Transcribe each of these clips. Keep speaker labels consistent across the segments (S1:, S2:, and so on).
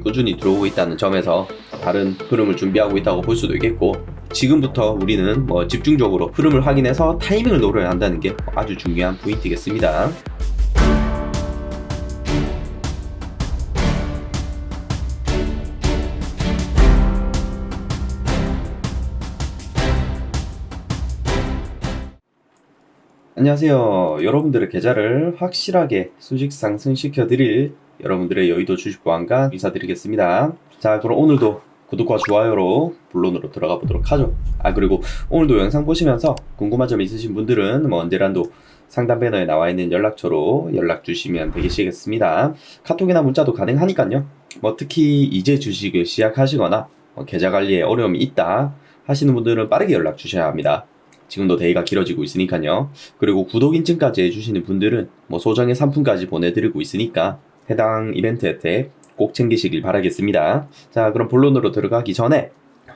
S1: 꾸준히 들어오고 있다는 점에서 다른 흐름을 준비하고 있다고 볼 수도 있겠고 지금부터 우리는 뭐 집중적으로 흐름을 확인해서 타이밍을 노려야 한다는 게 아주 중요한 포인트겠습니다. 안녕하세요. 여러분들의 계좌를 확실하게 수직 상승시켜 드릴 여러분들의 여의도 주식 보안관 인사드리겠습니다. 자, 그럼 오늘도 구독과 좋아요로 본론으로 들어가 보도록 하죠. 아, 그리고 오늘도 영상 보시면서 궁금한 점 있으신 분들은 뭐 언제라도 상단 배너에 나와 있는 연락처로 연락 주시면 되시겠습니다. 카톡이나 문자도 가능하니까요. 뭐 특히 이제 주식을 시작하시거나 뭐 계좌 관리에 어려움이 있다 하시는 분들은 빠르게 연락 주셔야 합니다. 지금도 데이가 길어지고 있으니까요. 그리고 구독 인증까지 해주시는 분들은 뭐 소정의 상품까지 보내드리고 있으니까 해당 이벤트 혜택 꼭 챙기시길 바라겠습니다. 자, 그럼 본론으로 들어가기 전에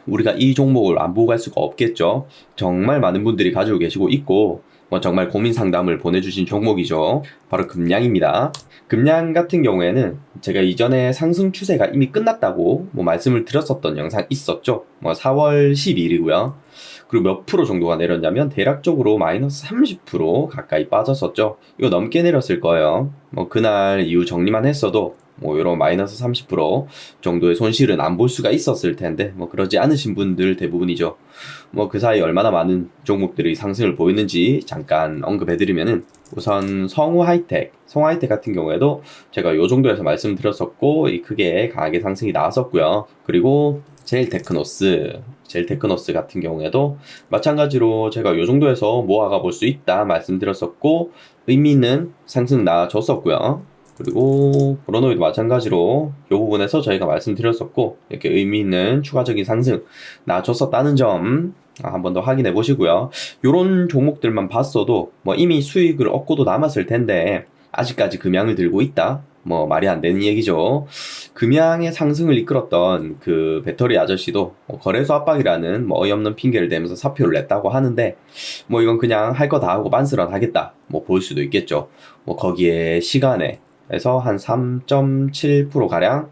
S1: 우리가 이 종목을 안 보고 갈 수가 없겠죠. 정말 많은 분들이 가지고 계시고 있고 뭐 정말 고민 상담을 보내주신 종목이죠. 바로 금양입니다. 금양 같은 경우에는 제가 이전에 상승 추세가 이미 끝났다고 뭐 말씀을 드렸었던 영상 있었죠. 뭐 4월 12일이고요. 그리고 몇 프로 정도가 내렸냐면 대략적으로 마이너스 30% 가까이 빠졌었죠. 이거 넘게 내렸을 거예요. 뭐 그날 이후 정리만 했어도 뭐 이런 마이너스 30% 정도의 손실은 안 볼 수가 있었을 텐데 뭐 그러지 않으신 분들 대부분이죠. 뭐 그 사이 얼마나 많은 종목들이 상승을 보였는지 잠깐 언급해드리면은 우선 성우 하이텍, 성우 하이텍 같은 경우에도 제가 요 정도에서 말씀드렸었고 이 크게 강하게 상승이 나왔었고요. 그리고 제일 테크노스, 제일 테크노스 같은 경우에도 마찬가지로 제가 요 정도에서 모아가 볼 수 있다 말씀드렸었고 의미 있는 상승 나와줬었고요. 그리고 브로노이도 마찬가지로 이 부분에서 저희가 말씀드렸었고 이렇게 의미 있는 추가적인 상승 나와줬었다는 점 한 번 더 확인해 보시고요. 이런 종목들만 봤어도 뭐 이미 수익을 얻고도 남았을 텐데 아직까지 금양을 들고 있다. 뭐 말이 안 되는 얘기죠. 금양의 상승을 이끌었던 그 배터리 아저씨도 뭐 거래소 압박이라는 뭐 어이없는 핑계를 대면서 사표를 냈다고 하는데 뭐 이건 그냥 할 거 다 하고 만스런 하겠다. 뭐 볼 수도 있겠죠. 뭐 거기에 시간에 에서 한 3.7% 가량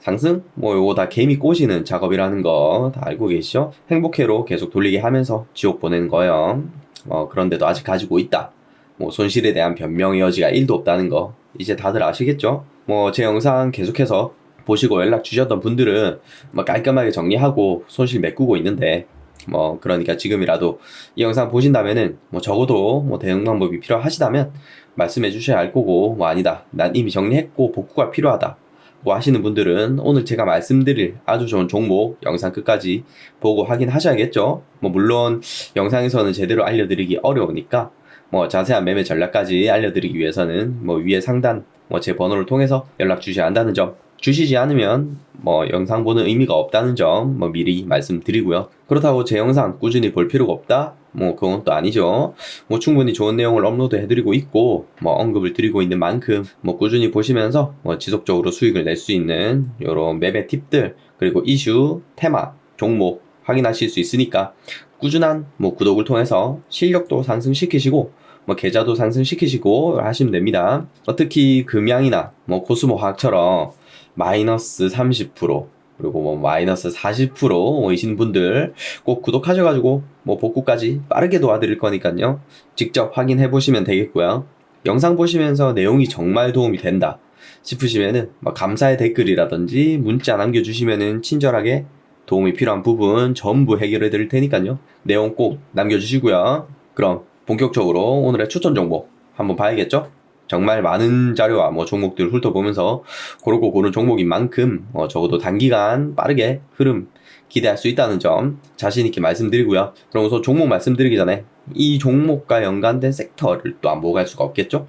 S1: 상승? 뭐 요거 다 개미 꼬시는 작업이라는 거 다 알고 계시죠? 행복회로 계속 돌리게 하면서 지옥 보내는 거예요. 어, 그런데도 아직 가지고 있다. 뭐 손실에 대한 변명의 여지가 1도 없다는 거 이제 다들 아시겠죠? 뭐 제 영상 계속해서 보시고 연락 주셨던 분들은 뭐 깔끔하게 정리하고 손실 메꾸고 있는데 뭐 그러니까 지금이라도 이 영상 보신다면은 뭐 적어도 뭐 대응 방법이 필요하시다면 말씀해 주셔야 할 거고 뭐 아니다. 난 이미 정리했고 복구가 필요하다. 뭐 하시는 분들은 오늘 제가 말씀드릴 아주 좋은 종목 영상 끝까지 보고 확인하셔야겠죠? 뭐 물론 영상에서는 제대로 알려드리기 어려우니까 뭐 자세한 매매 전략까지 알려드리기 위해서는 뭐 위에 상단 뭐 제 번호를 통해서 연락 주셔야 한다는 점 주시지 않으면 뭐 영상 보는 의미가 없다는 점 뭐 미리 말씀드리고요. 그렇다고 제 영상 꾸준히 볼 필요가 없다? 뭐 그건 또 아니죠. 뭐 충분히 좋은 내용을 업로드 해드리고 있고 뭐 언급을 드리고 있는 만큼 뭐 꾸준히 보시면서 뭐 지속적으로 수익을 낼 수 있는 이런 매매 팁들 그리고 이슈, 테마, 종목 확인하실 수 있으니까 꾸준한 뭐 구독을 통해서 실력도 상승시키시고 뭐 계좌도 상승시키시고 하시면 됩니다. 뭐 특히 금양이나 뭐 코스모 화학처럼 마이너스 30% 그리고 뭐 마이너스 40%이신 분들 꼭 구독하셔가지고 뭐 복구까지 빠르게 도와드릴 거니까요. 직접 확인해 보시면 되겠고요. 영상 보시면서 내용이 정말 도움이 된다 싶으시면은 뭐 감사의 댓글이라든지 문자 남겨주시면은 친절하게 도움이 필요한 부분 전부 해결해 드릴 테니까요. 내용 꼭 남겨주시고요. 그럼 본격적으로 오늘의 추천 정보 한번 봐야겠죠? 정말 많은 자료와 뭐 종목들 훑어보면서 고르고 고른 종목인 만큼 어, 적어도 단기간 빠르게 흐름 기대할 수 있다는 점 자신 있게 말씀드리고요. 우선 종목 말씀드리기 전에 이 종목과 연관된 섹터를 또 안 보고 갈 수가 없겠죠?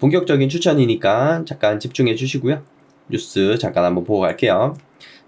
S1: 본격적인 추천이니까 잠깐 집중해 주시고요. 뉴스 잠깐 한번 보고 갈게요.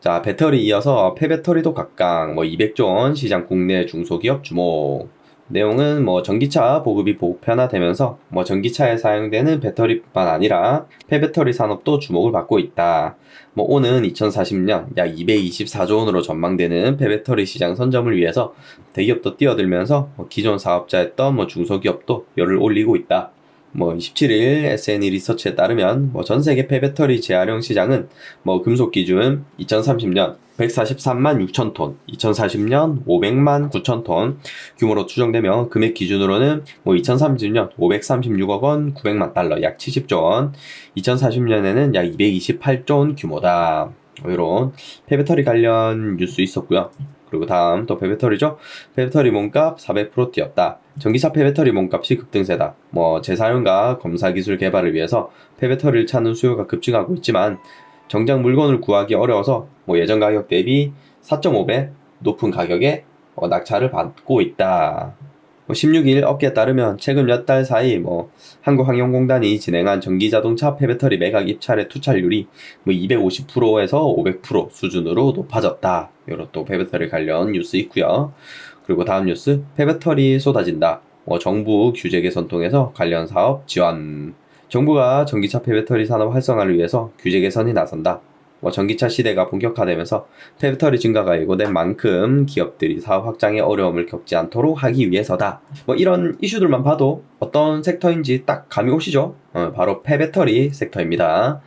S1: 자, 배터리 이어서 폐배터리도 각각 뭐 200조 원 시장 국내 중소기업 주목. 내용은 뭐 전기차 보급이 보편화되면서 뭐 전기차에 사용되는 배터리뿐만 아니라 폐배터리 산업도 주목을 받고 있다. 뭐 오는 2040년 약 224조 원으로 전망되는 폐배터리 시장 선점을 위해서 대기업도 뛰어들면서 뭐 기존 사업자였던 뭐 중소기업도 열을 올리고 있다. 뭐 27일 SNE 리서치에 따르면 뭐 전 세계 폐배터리 재활용 시장은 뭐 금속 기준 2030년 143만 6천 톤, 2040년 500만 9천 톤 규모로 추정되며 금액 기준으로는 뭐 2030년 536억 원, 900만 달러 약 70조 원, 2040년에는 약 228조 원 규모다. 뭐 이런 폐배터리 관련 뉴스 있었고요. 그리고 다음 또 폐배터리죠. 폐배터리 몸값 400% 뛰었다. 전기차 폐배터리 몸값이 급등세다. 뭐 재사용과 검사 기술 개발을 위해서 폐배터리를 찾는 수요가 급증하고 있지만 정작 물건을 구하기 어려워서 뭐 예전 가격 대비 4.5배 높은 가격에 어, 낙찰을 받고 있다. 뭐 16일 업계에 따르면 최근 몇 달 사이 뭐 한국항공공단이 진행한 전기자동차 폐배터리 매각 입찰의 투찰률이 뭐 250%에서 500% 수준으로 높아졌다. 이런 또 폐배터리 관련 뉴스 있고요. 그리고 다음 뉴스 폐배터리 쏟아진다. 뭐 정부 규제 개선 통해서 관련 사업 지원. 정부가 전기차 폐배터리 산업 활성화를 위해서 규제 개선이 나선다. 뭐 전기차 시대가 본격화되면서 폐배터리 증가가 예고된 만큼 기업들이 사업 확장에 어려움을 겪지 않도록 하기 위해서다. 뭐 이런 이슈들만 봐도 어떤 섹터인지 딱 감이 오시죠? 어, 바로 폐배터리 섹터입니다.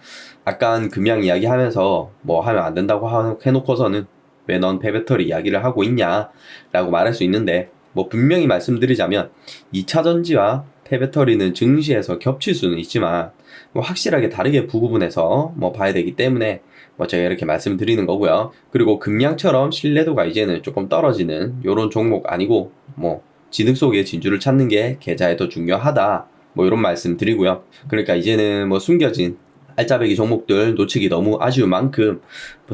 S1: 아깐 금양 이야기 하면서 뭐 하면 안 된다고 하- 해놓고서는 왜 넌 폐배터리 이야기를 하고 있냐? 라고 말할 수 있는데 뭐 분명히 말씀드리자면 2차 전지와 폐배터리는 증시에서 겹칠 수는 있지만 뭐 확실하게 다르게 부구분해서 뭐 봐야 되기 때문에 뭐 제가 이렇게 말씀드리는 거고요. 그리고 금양처럼 신뢰도가 이제는 조금 떨어지는 요런 종목 아니고 뭐 진흙 속에 진주를 찾는 게 계좌에 더 중요하다. 뭐 이런 말씀 드리고요. 그러니까 이제는 뭐 숨겨진 알짜배기 종목들 놓치기 너무 아쉬운 만큼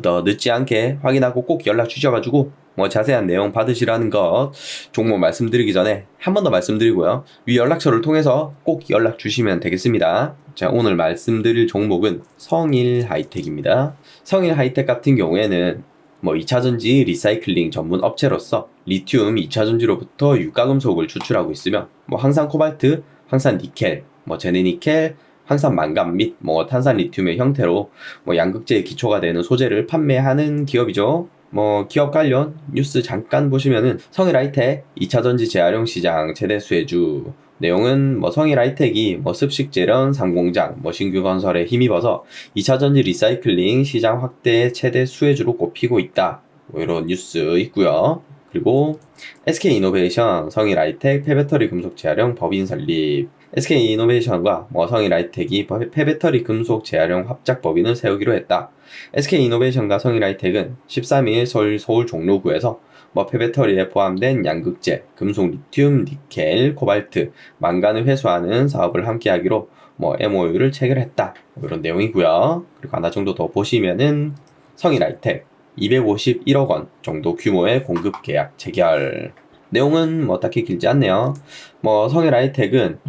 S1: 더 늦지 않게 확인하고 꼭 연락 주셔가지고 뭐 자세한 내용 받으시라는 것 종목 말씀드리기 전에 한 번 더 말씀드리고요. 위 연락처를 통해서 꼭 연락 주시면 되겠습니다. 자, 오늘 말씀드릴 종목은 성일 하이텍입니다. 성일 하이텍 같은 경우에는 뭐 2차전지 리사이클링 전문 업체로서 리튬 2차전지로부터 유가금속을 추출하고 있으며 뭐 항산 코발트, 항산 니켈, 뭐 제네니켈, 항산 망간 및 뭐 탄산 리튬의 형태로 뭐 양극재의 기초가 되는 소재를 판매하는 기업이죠. 뭐 기업 관련 뉴스 잠깐 보시면은 성일 하이텍 2차 전지 재활용 시장 최대 수혜주 내용은 뭐 성일 하이텍이 뭐 습식 재련 상공장 뭐 신규 건설에 힘입어서 2차 전지 리사이클링 시장 확대의 최대 수혜주로 꼽히고 있다. 뭐 이런 뉴스 있고요. 그리고 SK 이노베이션 성일 하이텍 폐배터리 금속 재활용 법인 설립 SK 이노베이션과 뭐 성일 하이텍이 폐- 폐배터리 금속 재활용 합작 법인을 세우기로 했다. SK 이노베이션과 성일 하이텍은 13일 서울, 서울 종로구에서 뭐 폐배터리에 포함된 양극재, 금속 리튬, 니켈, 코발트, 망간을 회수하는 사업을 함께하기로 뭐 MOU를 체결했다. 뭐 이런 내용이고요. 그리고 하나 정도 더 보시면은 성일 하이텍 251억 원 정도 규모의 공급 계약 체결. 내용은 뭐 딱히 길지 않네요. 뭐 성일 하이텍은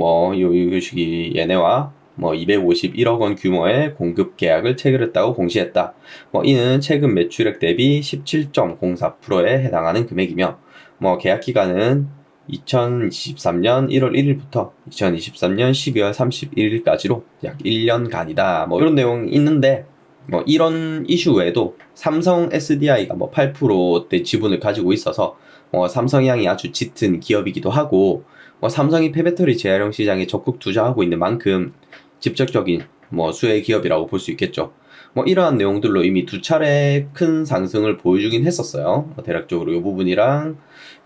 S1: 뭐요 요 시기 얘네와 뭐 251억 원 규모의 공급 계약을 체결했다고 공시했다. 뭐 이는 최근 매출액 대비 17.04%에 해당하는 금액이며 뭐 계약 기간은 2023년 1월 1일부터 2023년 12월 31일까지로 약 1년간이다. 뭐 이런 내용 있는데 뭐 이런 이슈 외에도 삼성 SDI가 뭐 8%대 지분을 가지고 있어서 뭐 삼성향이 아주 짙은 기업이기도 하고 뭐 삼성이 폐배터리 재활용 시장에 적극 투자하고 있는 만큼 직접적인 뭐 수혜 기업이라고 볼 수 있겠죠. 뭐 이러한 내용들로 이미 두 차례 큰 상승을 보여주긴 했었어요. 뭐 대략적으로 이 부분이랑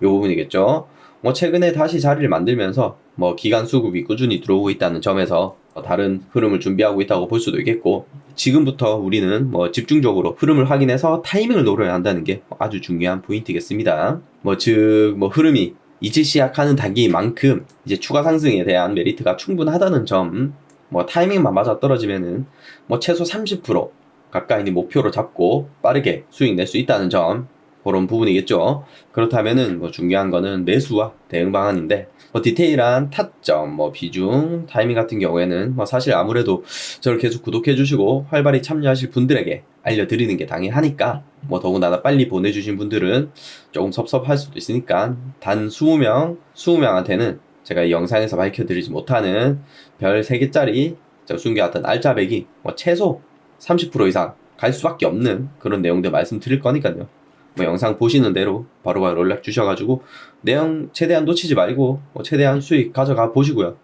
S1: 이 부분이겠죠. 뭐 최근에 다시 자리를 만들면서 뭐 기간 수급이 꾸준히 들어오고 있다는 점에서 뭐 다른 흐름을 준비하고 있다고 볼 수도 있겠고 지금부터 우리는 뭐 집중적으로 흐름을 확인해서 타이밍을 노려야 한다는 게 아주 중요한 포인트겠습니다. 뭐 즉뭐 흐름이 이제 시작하는 단계인 만큼 이제 추가 상승에 대한 메리트가 충분하다는 점, 뭐 타이밍만 맞아 떨어지면은 뭐 최소 30% 가까이는 목표로 잡고 빠르게 수익 낼 수 있다는 점 그런 부분이겠죠. 그렇다면은 뭐 중요한 거는 매수와 대응 방안인데 뭐 디테일한 타점, 뭐 비중, 타이밍 같은 경우에는 뭐 사실 아무래도 저를 계속 구독해 주시고 활발히 참여하실 분들에게 알려드리는 게 당연하니까 뭐 더군다나 빨리 보내주신 분들은 조금 섭섭할 수도 있으니까 단 20명, 20명한테는 제가 이 영상에서 밝혀드리지 못하는 별 3개짜리 제가 숨겨왔던 알짜배기 뭐 최소 30% 이상 갈 수밖에 없는 그런 내용들 말씀드릴 거니까요. 뭐 영상 보시는 대로 바로바로 연락 주셔가지고 내용 최대한 놓치지 말고 뭐 최대한 수익 가져가 보시고요.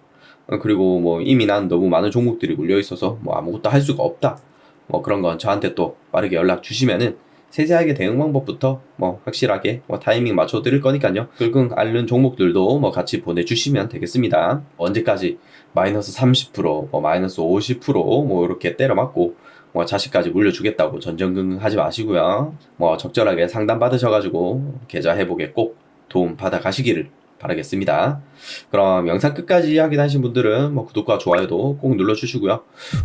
S1: 어, 그리고 뭐 이미 난 너무 많은 종목들이 물려 있어서 뭐 아무것도 할 수가 없다. 뭐 그런 건 저한테 또 빠르게 연락 주시면은 세세하게 대응 방법부터 뭐 확실하게 뭐 타이밍 맞춰 드릴 거니까요. 끙끙 앓는 종목들도 뭐 같이 보내주시면 되겠습니다. 언제까지 마이너스 30%, 뭐 마이너스 50%뭐 이렇게 때려 맞고 뭐 자식까지 물려주겠다고 전전긍긍 하지 마시고요. 뭐 적절하게 상담 받으셔가지고 계좌 회복에 꼭 도움 받아 가시기를 바라겠습니다. 그럼 영상 끝까지 확인하신 분들은 뭐 구독과 좋아요도 꼭 눌러주시고요.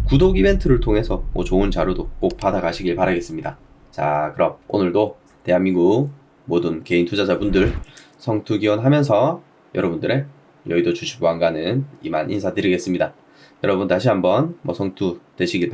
S1: 구독 이벤트를 통해서 뭐 좋은 자료도 꼭 받아 가시길 바라겠습니다. 자, 그럼 오늘도 대한민국 모든 개인 투자자분들 성투 기원하면서 여러분들의 여의도 주식 보안가는 이만 인사드리겠습니다. 여러분 다시 한번 뭐 성투 되시길